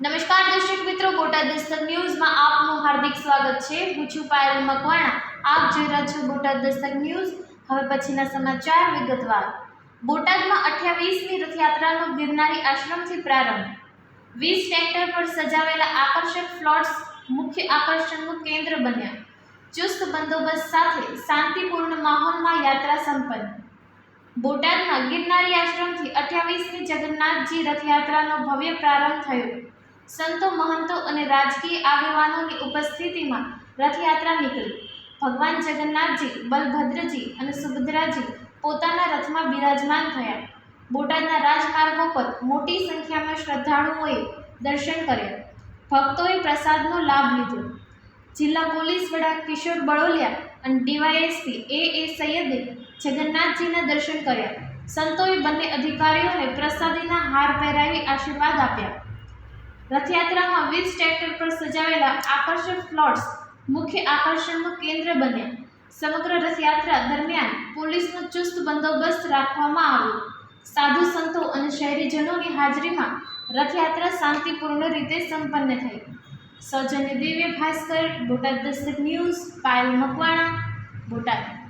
નમસ્કાર દર્શક મિત્રો, બોટાદ દસ્તક ન્યૂઝમાં આપનું હાર્દિક સ્વાગત છે. હું છું પાયલ મકવાણા. આપ જોઈ રહ્યા છો બોટાદ દસ્તક ન્યૂઝ. હવે પછીના સમાચાર વિગતવાર. બોટાદમાં અઠ્યાવીસમી રથયાત્રાનો ગિરનારી આશ્રમથી પ્રારંભ. વીસ ટ્રેક્ટર પર સજાવેલા આકર્ષક ફ્લોટ્સ મુખ્ય આકર્ષણનું કેન્દ્ર બન્યા. ચુસ્ત બંદોબસ્ત સાથે શાંતિપૂર્ણ માહોલમાં યાત્રા સંપન્ન. બોટાદમાં ગિરનારી આશ્રમથી અઠ્યાવીસમી જગન્નાથજી રથયાત્રાનો ભવ્ય પ્રારંભ થયો. સંતો, મહંતો અને રાજકીય આગેવાનોની ઉપસ્થિતિમાં રથયાત્રા નીકળી. ભગવાન જગન્નાથજી, બલભદ્રજી અને સુભદ્રાજી પોતાના રથમાં બિરાજમાન થયા. બોટાદના રાજમાર્ગો પર મોટી સંખ્યામાં શ્રદ્ધાળુઓએ દર્શન કર્યા. ભક્તોએ પ્રસાદનો લાભ લીધો. જિલ્લા પોલીસ વડા કિશોર બળોલિયા અને ડીવાયએસપી એ. એ. સૈયદે જગન્નાથજીના દર્શન કર્યા. સંતોએ બંને અધિકારીઓને પ્રસાદીના હાર પહેરાવી આશીર્વાદ આપ્યા. રથયાત્રામાં વીસ ટ્રેક્ટર પર સજાવેલા આકર્ષક ફ્લોટ્સ મુખ્ય આકર્ષણનું કેન્દ્ર બન્યા. સમગ્ર રથયાત્રા દરમિયાન પોલીસનો ચુસ્ત બંદોબસ્ત રાખવામાં આવ્યો. સાધુ સંતો અને શહેરીજનોની હાજરીમાં રથયાત્રા શાંતિપૂર્ણ રીતે સંપન્ન થઈ. સૌજન્ય દિવ્ય ભાસ્કર, બોટાદ દસ્તક ન્યૂઝ, પાયલ મકવાણા, બોટાદ.